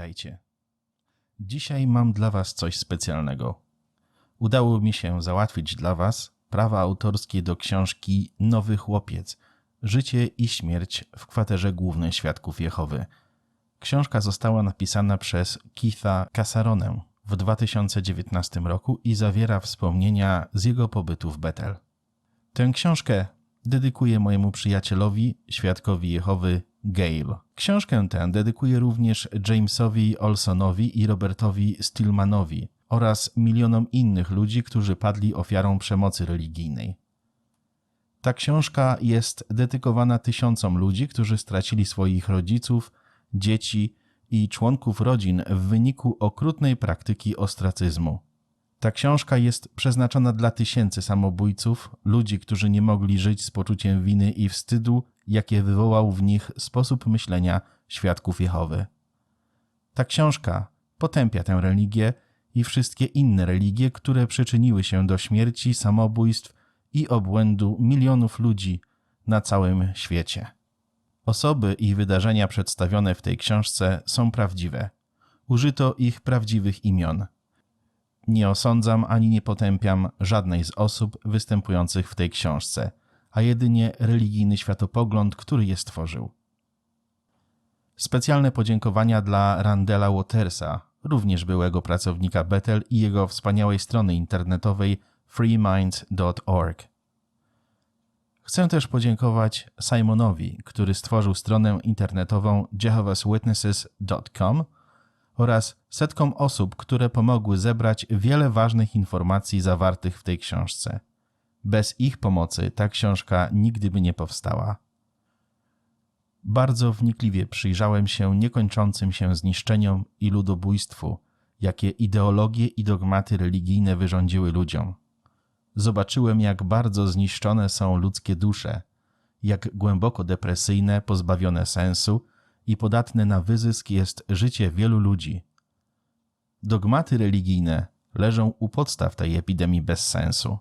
Witajcie. Dzisiaj mam dla Was coś specjalnego. Udało mi się załatwić dla Was prawa autorskie do książki Nowy Chłopiec Życie i śmierć w kwaterze głównej Świadków Jehowy. Książka została napisana przez Keitha Casaronę w 2019 roku i zawiera wspomnienia z jego pobytu w Betel. Tę książkę dedykuję mojemu przyjacielowi, świadkowi Jehowy Gale. Książkę tę dedykuję również Jamesowi Olsonowi i Robertowi Stillmanowi oraz milionom innych ludzi, którzy padli ofiarą przemocy religijnej. Ta książka jest dedykowana tysiącom ludzi, którzy stracili swoich rodziców, dzieci i członków rodzin w wyniku okrutnej praktyki ostracyzmu. Ta książka jest przeznaczona dla tysięcy samobójców, ludzi, którzy nie mogli żyć z poczuciem winy i wstydu, jakie wywołał w nich sposób myślenia świadków Jehowy. Ta książka potępia tę religię i wszystkie inne religie, które przyczyniły się do śmierci, samobójstw i obłędu milionów ludzi na całym świecie. Osoby i wydarzenia przedstawione w tej książce są prawdziwe. Użyto ich prawdziwych imion. Nie osądzam ani nie potępiam żadnej z osób występujących w tej książce, a jedynie religijny światopogląd, który je stworzył. Specjalne podziękowania dla Randela Watersa, również byłego pracownika Bethel i jego wspaniałej strony internetowej freemind.org. Chcę też podziękować Simonowi, który stworzył stronę internetową jehovahswitnesses.com oraz setkom osób, które pomogły zebrać wiele ważnych informacji zawartych w tej książce. Bez ich pomocy ta książka nigdy by nie powstała. Bardzo wnikliwie przyjrzałem się niekończącym się zniszczeniom i ludobójstwu, jakie ideologie i dogmaty religijne wyrządziły ludziom. Zobaczyłem, jak bardzo zniszczone są ludzkie dusze, jak głęboko depresyjne, pozbawione sensu i podatne na wyzysk jest życie wielu ludzi. Dogmaty religijne leżą u podstaw tej epidemii bez sensu.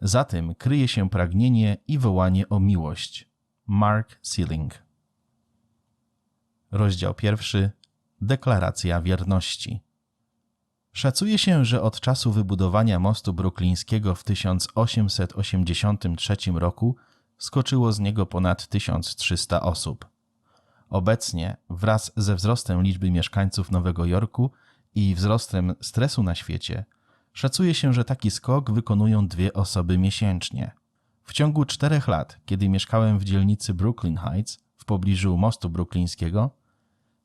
Za tym kryje się pragnienie i wołanie o miłość. Mark Sealing. Rozdział pierwszy. Deklaracja wierności. Szacuje się, że od czasu wybudowania mostu bruklińskiego w 1883 roku skoczyło z niego ponad 1300 osób. Obecnie, wraz ze wzrostem liczby mieszkańców Nowego Jorku i wzrostem stresu na świecie, szacuje się, że taki skok wykonują dwie osoby miesięcznie. W ciągu czterech lat, kiedy mieszkałem w dzielnicy Brooklyn Heights w pobliżu mostu bruklińskiego,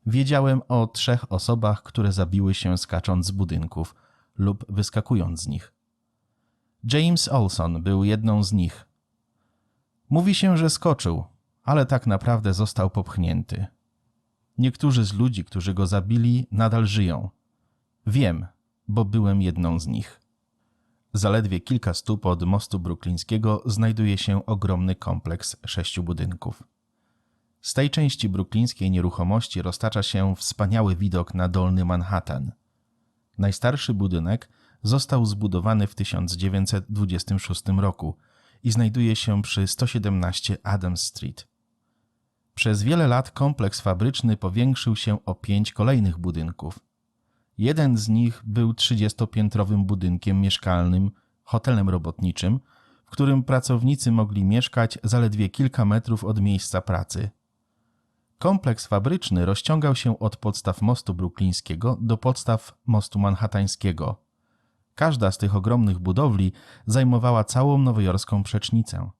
wiedziałem o trzech osobach, które zabiły się skacząc z budynków lub wyskakując z nich. James Olson był jedną z nich. Mówi się, że skoczył, ale tak naprawdę został popchnięty. Niektórzy z ludzi, którzy go zabili, nadal żyją. Wiem, bo byłem jedną z nich. Zaledwie kilka stóp od mostu bruklińskiego znajduje się ogromny kompleks sześciu budynków. Z tej części bruklińskiej nieruchomości roztacza się wspaniały widok na dolny Manhattan. Najstarszy budynek został zbudowany w 1926 roku i znajduje się przy 117 Adams Street. Przez wiele lat kompleks fabryczny powiększył się o pięć kolejnych budynków. Jeden z nich był 30-piętrowym budynkiem mieszkalnym, hotelem robotniczym, w którym pracownicy mogli mieszkać zaledwie kilka metrów od miejsca pracy. Kompleks fabryczny rozciągał się od podstaw mostu bruklińskiego do podstaw mostu manhattańskiego. Każda z tych ogromnych budowli zajmowała całą nowojorską przecznicę.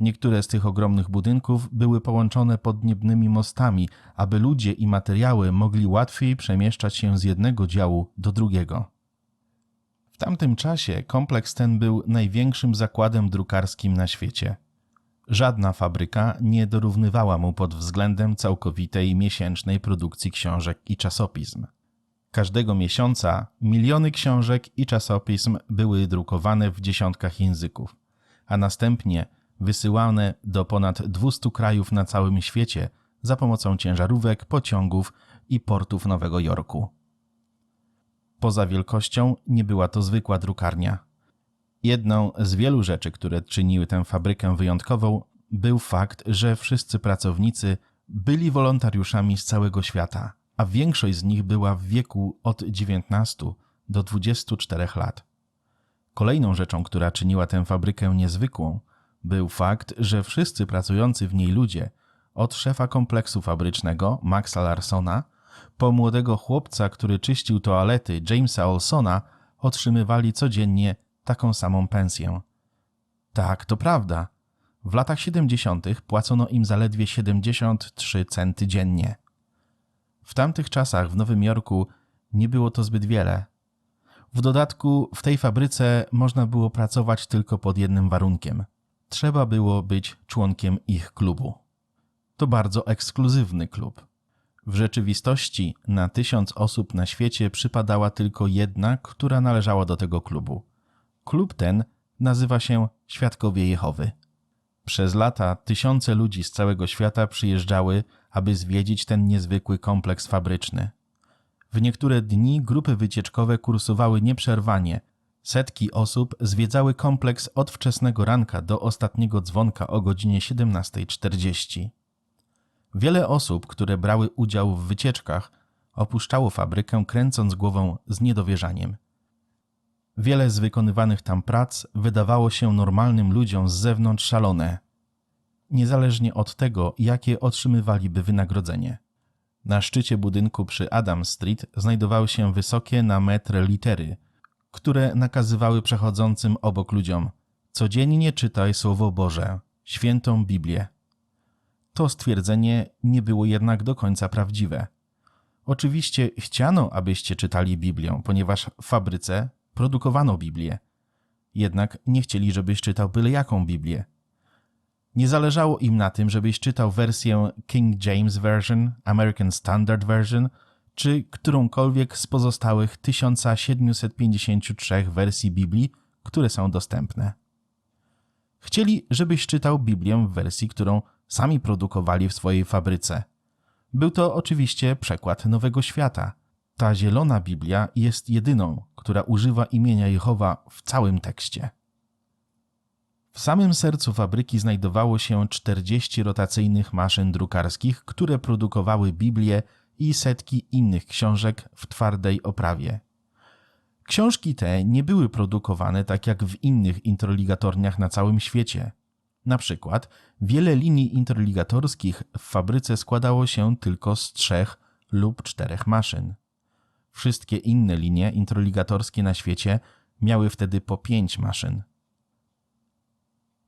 Niektóre z tych ogromnych budynków były połączone podniebnymi mostami, aby ludzie i materiały mogli łatwiej przemieszczać się z jednego działu do drugiego. W tamtym czasie kompleks ten był największym zakładem drukarskim na świecie. Żadna fabryka nie dorównywała mu pod względem całkowitej miesięcznej produkcji książek i czasopism. Każdego miesiąca miliony książek i czasopism były drukowane w dziesiątkach języków, a następnie wysyłane do ponad 200 krajów na całym świecie za pomocą ciężarówek, pociągów i portów Nowego Jorku. Poza wielkością nie była to zwykła drukarnia. Jedną z wielu rzeczy, które czyniły tę fabrykę wyjątkową, był fakt, że wszyscy pracownicy byli wolontariuszami z całego świata, a większość z nich była w wieku od 19 do 24 lat. Kolejną rzeczą, która czyniła tę fabrykę niezwykłą, był fakt, że wszyscy pracujący w niej ludzie, od szefa kompleksu fabrycznego Maxa Larsona, po młodego chłopca, który czyścił toalety Jamesa Olsona, otrzymywali codziennie taką samą pensję. Tak, to prawda. W latach 70. płacono im zaledwie 73 centy dziennie. W tamtych czasach w Nowym Jorku nie było to zbyt wiele. W dodatku w tej fabryce można było pracować tylko pod jednym warunkiem. Trzeba było być członkiem ich klubu. To bardzo ekskluzywny klub. W rzeczywistości na tysiąc osób na świecie przypadała tylko jedna, która należała do tego klubu. Klub ten nazywa się Świadkowie Jehowy. Przez lata tysiące ludzi z całego świata przyjeżdżały, aby zwiedzić ten niezwykły kompleks fabryczny. W niektóre dni grupy wycieczkowe kursowały nieprzerwanie. Setki osób zwiedzały kompleks od wczesnego ranka do ostatniego dzwonka o godzinie 17.40. Wiele osób, które brały udział w wycieczkach, opuszczało fabrykę kręcąc głową z niedowierzaniem. Wiele z wykonywanych tam prac wydawało się normalnym ludziom z zewnątrz szalone, niezależnie od tego, jakie otrzymywaliby wynagrodzenie. Na szczycie budynku przy Adam Street znajdowały się wysokie na metr litery, które nakazywały przechodzącym obok ludziom: Codziennie czytaj Słowo Boże, świętą Biblię. To stwierdzenie nie było jednak do końca prawdziwe. Oczywiście chciano, abyście czytali Biblię, ponieważ w fabryce produkowano Biblię. Jednak nie chcieli, żebyś czytał byle jaką Biblię. Nie zależało im na tym, żebyś czytał wersję King James Version, American Standard Version czy którąkolwiek z pozostałych 1753 wersji Biblii, które są dostępne. Chcieli, żebyś czytał Biblię w wersji, którą sami produkowali w swojej fabryce. Był to oczywiście przekład Nowego Świata. Ta zielona Biblia jest jedyną, która używa imienia Jehowa w całym tekście. W samym sercu fabryki znajdowało się 40 rotacyjnych maszyn drukarskich, które produkowały Biblię i setki innych książek w twardej oprawie. Książki te nie były produkowane tak jak w innych introligatorniach na całym świecie. Na przykład wiele linii interligatorskich w fabryce składało się tylko z trzech lub czterech maszyn. Wszystkie inne linie introligatorskie na świecie miały wtedy po pięć maszyn.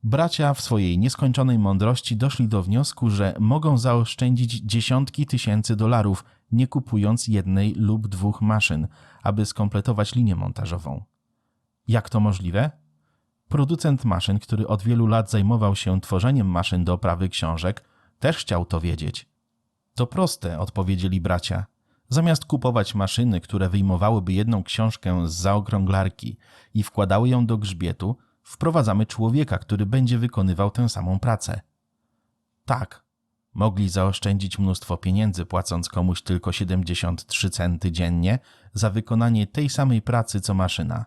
Bracia w swojej nieskończonej mądrości doszli do wniosku, że mogą zaoszczędzić dziesiątki tysięcy dolarów, nie kupując jednej lub dwóch maszyn, aby skompletować linię montażową. Jak to możliwe? Producent maszyn, który od wielu lat zajmował się tworzeniem maszyn do oprawy książek, też chciał to wiedzieć. To proste, odpowiedzieli bracia. Zamiast kupować maszyny, które wyjmowałyby jedną książkę z zaokrąglarki i wkładały ją do grzbietu, wprowadzamy człowieka, który będzie wykonywał tę samą pracę. Tak, mogli zaoszczędzić mnóstwo pieniędzy, płacąc komuś tylko 73 centy dziennie za wykonanie tej samej pracy co maszyna.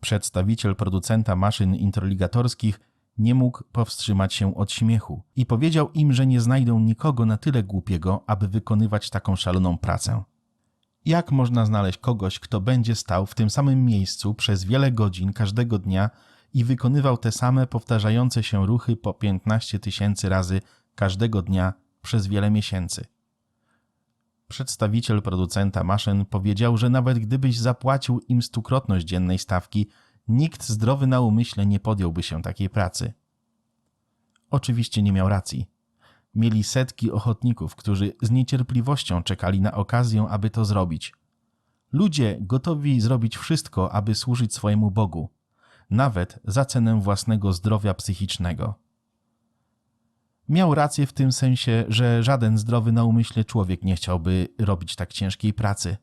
Przedstawiciel producenta maszyn introligatorskich nie mógł powstrzymać się od śmiechu i powiedział im, że nie znajdą nikogo na tyle głupiego, aby wykonywać taką szaloną pracę. Jak można znaleźć kogoś, kto będzie stał w tym samym miejscu przez wiele godzin każdego dnia i wykonywał te same powtarzające się ruchy po 15 tysięcy razy każdego dnia przez wiele miesięcy? Przedstawiciel producenta maszyn powiedział, że nawet gdybyś zapłacił im stukrotność dziennej stawki, nikt zdrowy na umyśle nie podjąłby się takiej pracy. Oczywiście nie miał racji. Mieli setki ochotników, którzy z niecierpliwością czekali na okazję, aby to zrobić. Ludzie gotowi zrobić wszystko, aby służyć swojemu Bogu, nawet za cenę własnego zdrowia psychicznego. Miał rację w tym sensie, że żaden zdrowy na umyśle człowiek nie chciałby robić tak ciężkiej pracy.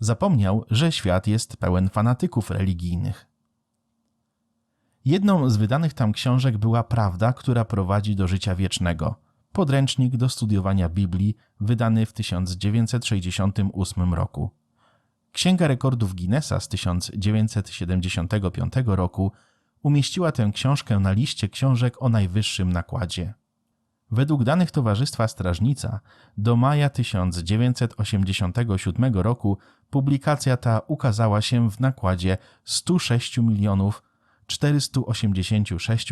Zapomniał, że świat jest pełen fanatyków religijnych. Jedną z wydanych tam książek była Prawda, która prowadzi do życia wiecznego. Podręcznik do studiowania Biblii, wydany w 1968 roku. Księga Rekordów Guinnessa z 1975 roku umieściła tę książkę na liście książek o najwyższym nakładzie. Według danych Towarzystwa Strażnica do maja 1987 roku publikacja ta ukazała się w nakładzie 106 milionów 486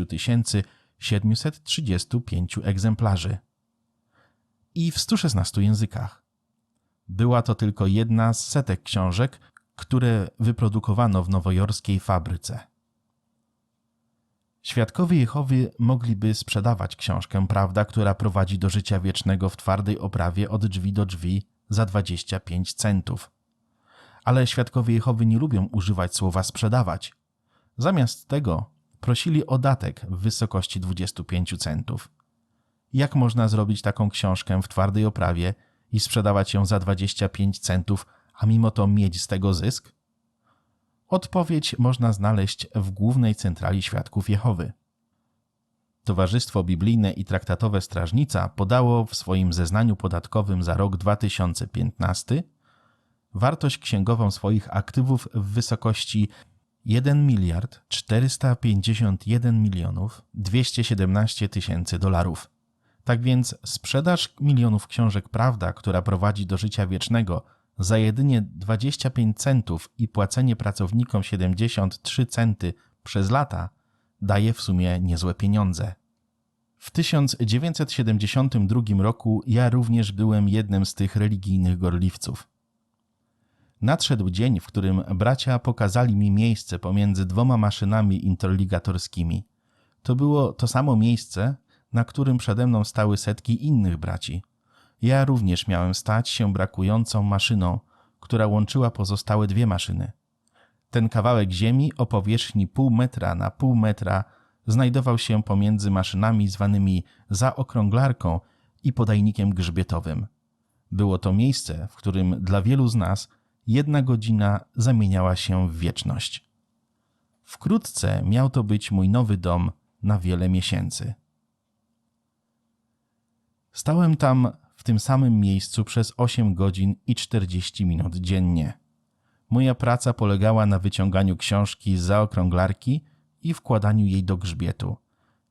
735 egzemplarzy i w 116 językach. Była to tylko jedna z setek książek, które wyprodukowano w nowojorskiej fabryce. Świadkowie Jehowy mogliby sprzedawać książkę Prawda, która prowadzi do życia wiecznego w twardej oprawie od drzwi do drzwi za 25 centów. Ale świadkowie Jehowy nie lubią używać słowa sprzedawać. Zamiast tego prosili o datek w wysokości 25 centów. Jak można zrobić taką książkę w twardej oprawie i sprzedawać ją za 25 centów, a mimo to mieć z tego zysk? Odpowiedź można znaleźć w głównej centrali świadków Jehowy. Towarzystwo Biblijne i Traktatowe Strażnica podało w swoim zeznaniu podatkowym za rok 2015 wartość księgową swoich aktywów w wysokości 1 miliard 451 milionów 217 tysięcy dolarów. Tak więc sprzedaż milionów książek Prawda, która prowadzi do życia wiecznego, za jedynie 25 centów i płacenie pracownikom 73 centy przez lata daje w sumie niezłe pieniądze. W 1972 roku ja również byłem jednym z tych religijnych gorliwców. Nadszedł dzień, w którym bracia pokazali mi miejsce pomiędzy dwoma maszynami interligatorskimi. To było to samo miejsce, na którym przede mną stały setki innych braci. Ja również miałem stać się brakującą maszyną, która łączyła pozostałe dwie maszyny. Ten kawałek ziemi o powierzchni pół metra na pół metra znajdował się pomiędzy maszynami zwanymi zaokrąglarką i podajnikiem grzbietowym. Było to miejsce, w którym dla wielu z nas jedna godzina zamieniała się w wieczność. Wkrótce miał to być mój nowy dom na wiele miesięcy. Stałem tam w tym samym miejscu przez 8 godzin i 40 minut dziennie. Moja praca polegała na wyciąganiu książki z zaokrąglarki i wkładaniu jej do grzbietu.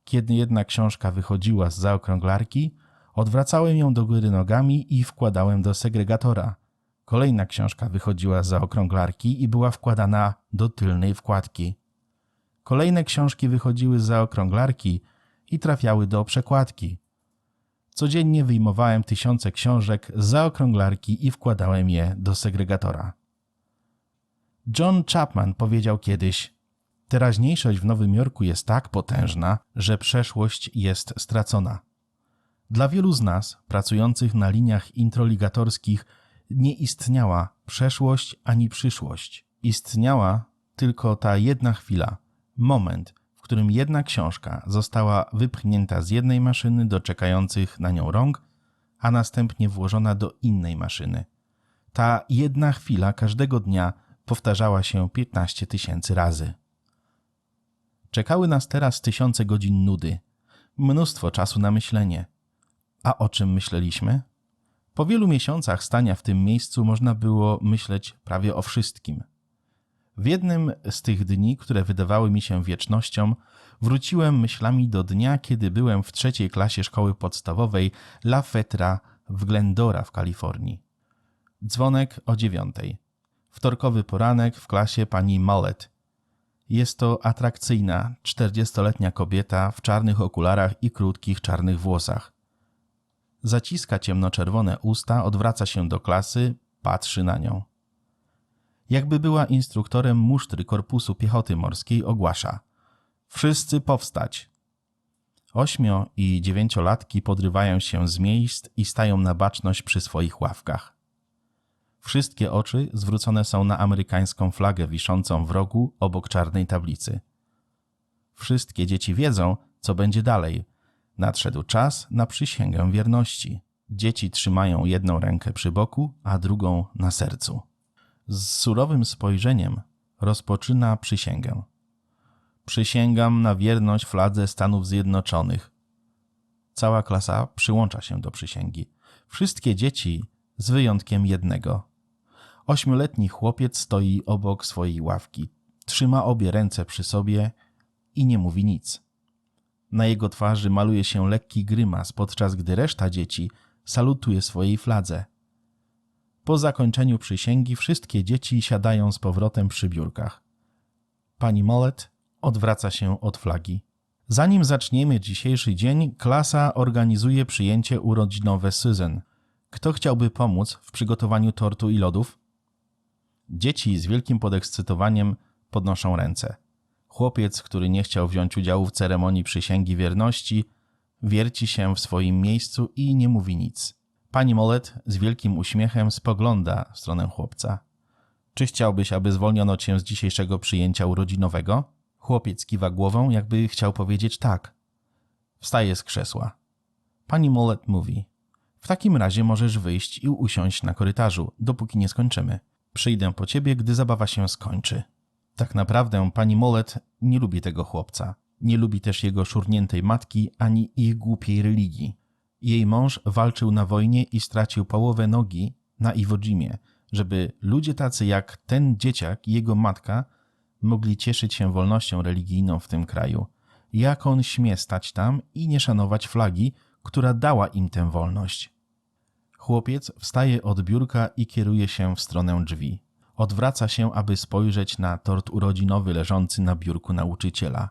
Kiedy jedna książka wychodziła z zaokrąglarki, odwracałem ją do góry nogami i wkładałem do segregatora. Kolejna książka wychodziła z zaokrąglarki i była wkładana do tylnej wkładki. Kolejne książki wychodziły z zaokrąglarki i trafiały do przekładki. Codziennie wyjmowałem tysiące książek z zaokrąglarki i wkładałem je do segregatora. John Chapman powiedział kiedyś: Teraźniejszość w Nowym Jorku jest tak potężna, że przeszłość jest stracona. Dla wielu z nas, pracujących na liniach introligatorskich, nie istniała przeszłość ani przyszłość. Istniała tylko ta jedna chwila, moment, którym jedna książka została wypchnięta z jednej maszyny do czekających na nią rąk, a następnie włożona do innej maszyny. Ta jedna chwila każdego dnia powtarzała się 15 tysięcy razy. Czekały nas teraz tysiące godzin nudy, mnóstwo czasu na myślenie. A o czym myśleliśmy? Po wielu miesiącach stania w tym miejscu można było myśleć prawie o wszystkim. W jednym z tych dni, które wydawały mi się wiecznością, wróciłem myślami do dnia, kiedy byłem w trzeciej klasie szkoły podstawowej La Fetra w Glendora w Kalifornii. Dzwonek o dziewiątej. Wtorkowy poranek w klasie pani Mullet. Jest to atrakcyjna, czterdziestoletnia kobieta w czarnych okularach i krótkich czarnych włosach. Zaciska ciemnoczerwone usta, odwraca się do klasy, patrzy na nią jakby była instruktorem musztry Korpusu Piechoty Morskiej, ogłasza: Wszyscy powstać! Ośmio i dziewięciolatki podrywają się z miejsc i stają na baczność przy swoich ławkach. Wszystkie oczy zwrócone są na amerykańską flagę wiszącą w rogu obok czarnej tablicy. Wszystkie dzieci wiedzą, co będzie dalej. Nadszedł czas na przysięgę wierności. Dzieci trzymają jedną rękę przy boku, a drugą na sercu z surowym spojrzeniem rozpoczyna przysięgę. Przysięgam na wierność fladze Stanów Zjednoczonych. Cała klasa przyłącza się do przysięgi. Wszystkie dzieci z wyjątkiem jednego. Ośmioletni chłopiec stoi obok swojej ławki. Trzyma obie ręce przy sobie i nie mówi nic. Na jego twarzy maluje się lekki grymas, podczas gdy reszta dzieci salutuje swojej fladze. Po zakończeniu przysięgi wszystkie dzieci siadają z powrotem przy biurkach. Pani Mollet odwraca się od flagi. Zanim zaczniemy dzisiejszy dzień, klasa organizuje przyjęcie urodzinowe Susan. Kto chciałby pomóc w przygotowaniu tortu i lodów? Dzieci z wielkim podekscytowaniem podnoszą ręce. Chłopiec, który nie chciał wziąć udziału w ceremonii przysięgi wierności, wierci się w swoim miejscu i nie mówi nic. Pani Molet z wielkim uśmiechem spogląda w stronę chłopca. Czy chciałbyś, aby zwolniono cię z dzisiejszego przyjęcia urodzinowego? Chłopiec kiwa głową, jakby chciał powiedzieć tak. Wstaje z krzesła. Pani Molet mówi: W takim razie możesz wyjść i usiąść na korytarzu, dopóki nie skończymy. Przyjdę po ciebie, gdy zabawa się skończy. Tak naprawdę pani Molet nie lubi tego chłopca. Nie lubi też jego szurniętej matki ani ich głupiej religii. Jej mąż walczył na wojnie i stracił połowę nogi na Iwo Jimie, żeby ludzie tacy jak ten dzieciak i jego matka mogli cieszyć się wolnością religijną w tym kraju. Jak on śmie stać tam i nie szanować flagi, która dała im tę wolność? Chłopiec wstaje od biurka i kieruje się w stronę drzwi. Odwraca się, aby spojrzeć na tort urodzinowy leżący na biurku nauczyciela.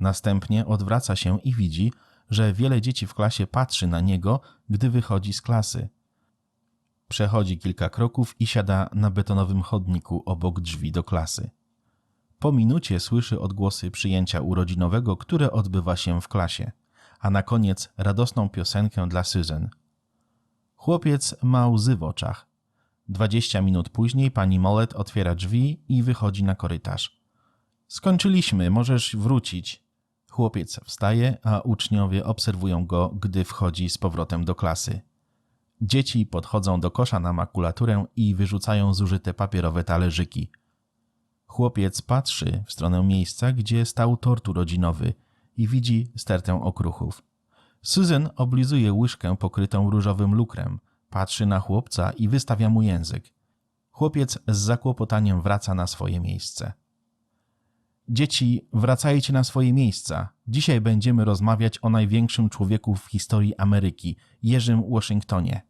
Następnie odwraca się i widzi, że wiele dzieci w klasie patrzy na niego, gdy wychodzi z klasy. Przechodzi kilka kroków i siada na betonowym chodniku obok drzwi do klasy. Po minucie słyszy odgłosy przyjęcia urodzinowego, które odbywa się w klasie, a na koniec radosną piosenkę dla Susan. Chłopiec ma łzy w oczach. Dwadzieścia minut później pani Molet otwiera drzwi i wychodzi na korytarz. Skończyliśmy, możesz wrócić. Chłopiec wstaje, a uczniowie obserwują go, gdy wchodzi z powrotem do klasy. Dzieci podchodzą do kosza na makulaturę i wyrzucają zużyte papierowe talerzyki. Chłopiec patrzy w stronę miejsca, gdzie stał tort urodzinowy i widzi stertę okruchów. Susan oblizuje łyżkę pokrytą różowym lukrem, patrzy na chłopca i wystawia mu język. Chłopiec z zakłopotaniem wraca na swoje miejsce. Dzieci, wracajcie na swoje miejsca. Dzisiaj będziemy rozmawiać o największym człowieku w historii Ameryki, Jerzym Washingtonie.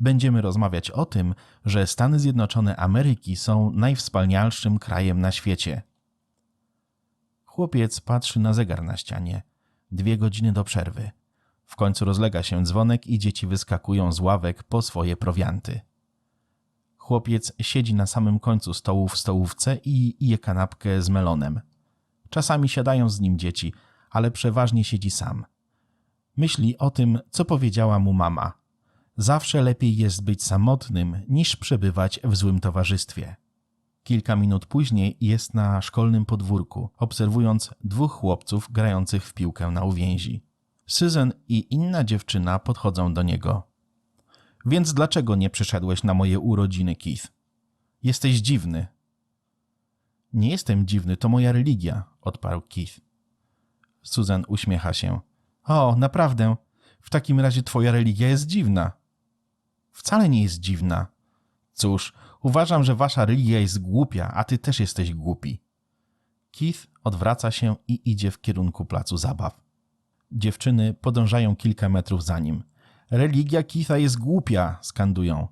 Będziemy rozmawiać o tym, że Stany Zjednoczone Ameryki są najwspanialszym krajem na świecie. Chłopiec patrzy na zegar na ścianie. Dwie godziny do przerwy. W końcu rozlega się dzwonek i dzieci wyskakują z ławek po swoje prowianty. Chłopiec siedzi na samym końcu stołu w stołówce i je kanapkę z melonem. Czasami siadają z nim dzieci, ale przeważnie siedzi sam. Myśli o tym, co powiedziała mu mama. Zawsze lepiej jest być samotnym, niż przebywać w złym towarzystwie. Kilka minut później jest na szkolnym podwórku, obserwując dwóch chłopców grających w piłkę na uwięzi. Susan i inna dziewczyna podchodzą do niego. Więc dlaczego nie przyszedłeś na moje urodziny, Keith? Jesteś dziwny. Nie jestem dziwny, to moja religia, odparł Keith. Susan uśmiecha się. O, naprawdę? W takim razie twoja religia jest dziwna. Wcale nie jest dziwna. Cóż, uważam, że wasza religia jest głupia, a ty też jesteś głupi. Keith odwraca się i idzie w kierunku placu zabaw. Dziewczyny podążają kilka metrów za nim. Religia Keitha jest głupia, skandują.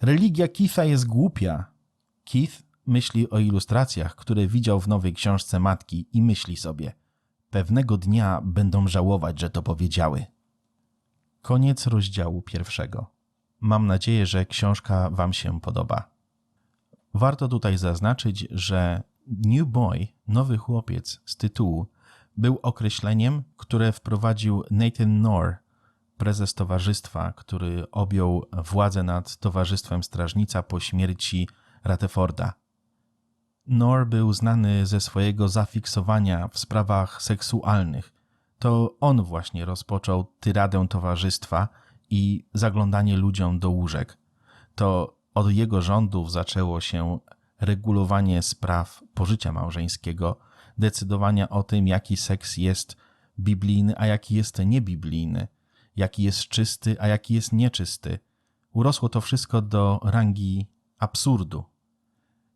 Religia Keitha jest głupia. Keith myśli o ilustracjach, które widział w nowej książce matki i myśli sobie: Pewnego dnia będą żałować, że to powiedziały. Koniec rozdziału pierwszego. Mam nadzieję, że książka Wam się podoba. Warto tutaj zaznaczyć, że New Boy, nowy chłopiec z tytułu, był określeniem, które wprowadził Nathan Knorr, prezes towarzystwa, który objął władzę nad Towarzystwem Strażnica po śmierci Rateforda. Knorr był znany ze swojego zafiksowania w sprawach seksualnych. To on właśnie rozpoczął tyradę towarzystwa i zaglądanie ludziom do łóżek. To od jego rządów zaczęło się regulowanie spraw pożycia małżeńskiego, decydowania o tym, jaki seks jest biblijny, a jaki jest niebiblijny, jaki jest czysty, a jaki jest nieczysty. Urosło to wszystko do rangi absurdu.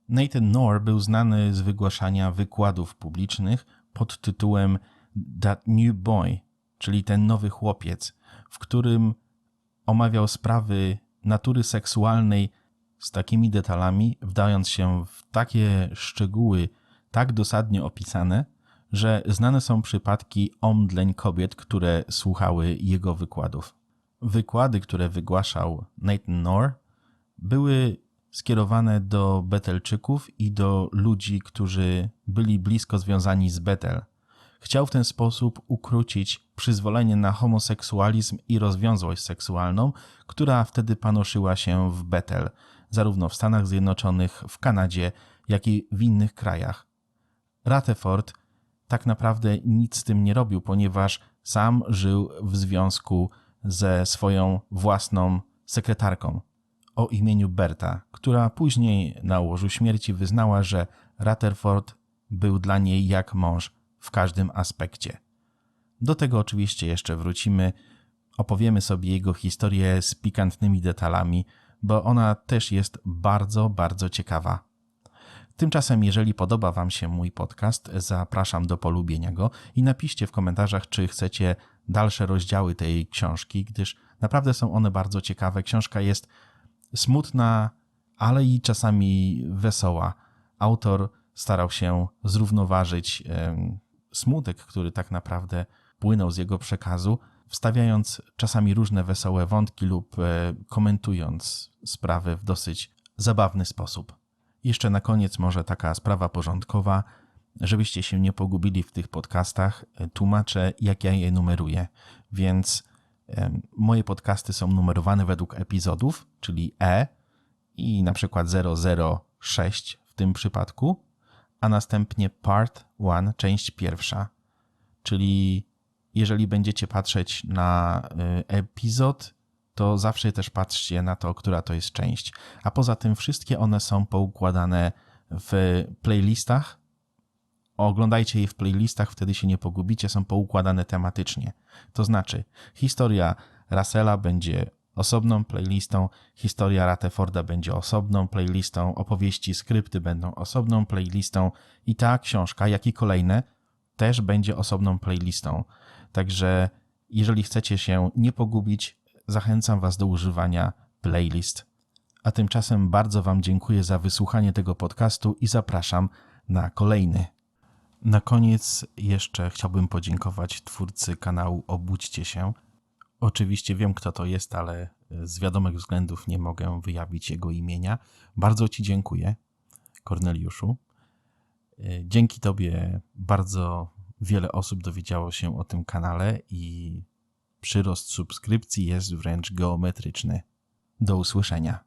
Nathan Knorr był znany z wygłaszania wykładów publicznych pod tytułem That New Boy, czyli ten nowy chłopiec, w którym omawiał sprawy natury seksualnej z takimi detalami, wdając się w takie szczegóły tak dosadnie opisane, że znane są przypadki omdleń kobiet, które słuchały jego wykładów. Wykłady, które wygłaszał Nathan Noor, były skierowane do Betelczyków i do ludzi, którzy byli blisko związani z Betel. Chciał w ten sposób ukrócić przyzwolenie na homoseksualizm i rozwiązłość seksualną, która wtedy panoszyła się w Betel, zarówno w Stanach Zjednoczonych, w Kanadzie, jak i w innych krajach. Rutherford tak naprawdę nic z tym nie robił, ponieważ sam żył w związku ze swoją własną sekretarką o imieniu Berta, która później na łożu śmierci wyznała, że Rutherford był dla niej jak mąż w każdym aspekcie. Do tego oczywiście jeszcze wrócimy. Opowiemy sobie jego historię z pikantnymi detalami, bo ona też jest bardzo, bardzo ciekawa. Tymczasem, jeżeli podoba Wam się mój podcast, zapraszam do polubienia go i napiszcie w komentarzach, czy chcecie dalsze rozdziały tej książki, gdyż naprawdę są one bardzo ciekawe. Książka jest smutna, ale i czasami wesoła. Autor starał się zrównoważyć smutek, który tak naprawdę płynął z jego przekazu, wstawiając czasami różne wesołe wątki lub e, komentując sprawy w dosyć zabawny sposób. Jeszcze na koniec może taka sprawa porządkowa, żebyście się nie pogubili w tych podcastach, e, tłumaczę jak ja je numeruję, więc moje podcasty są numerowane według epizodów, czyli E i na przykład 006 w tym przypadku, a następnie Part 1, część pierwsza. Czyli jeżeli będziecie patrzeć na y, epizod, to zawsze też patrzcie na to, która to jest część. A poza tym wszystkie one są poukładane w playlistach. Oglądajcie je w playlistach, wtedy się nie pogubicie, są poukładane tematycznie. To znaczy, historia Russella będzie osobną playlistą, historia Rateforda będzie osobną playlistą, opowieści, skrypty będą osobną playlistą i ta książka, jak i kolejne, też będzie osobną playlistą. Także jeżeli chcecie się nie pogubić, zachęcam Was do używania playlist. A tymczasem bardzo Wam dziękuję za wysłuchanie tego podcastu i zapraszam na kolejny. Na koniec jeszcze chciałbym podziękować twórcy kanału Obudźcie się. Oczywiście wiem, kto to jest, ale z wiadomych względów nie mogę wyjawić jego imienia. Bardzo Ci dziękuję, Korneliuszu. Dzięki Tobie bardzo wiele osób dowiedziało się o tym kanale i przyrost subskrypcji jest wręcz geometryczny. Do usłyszenia.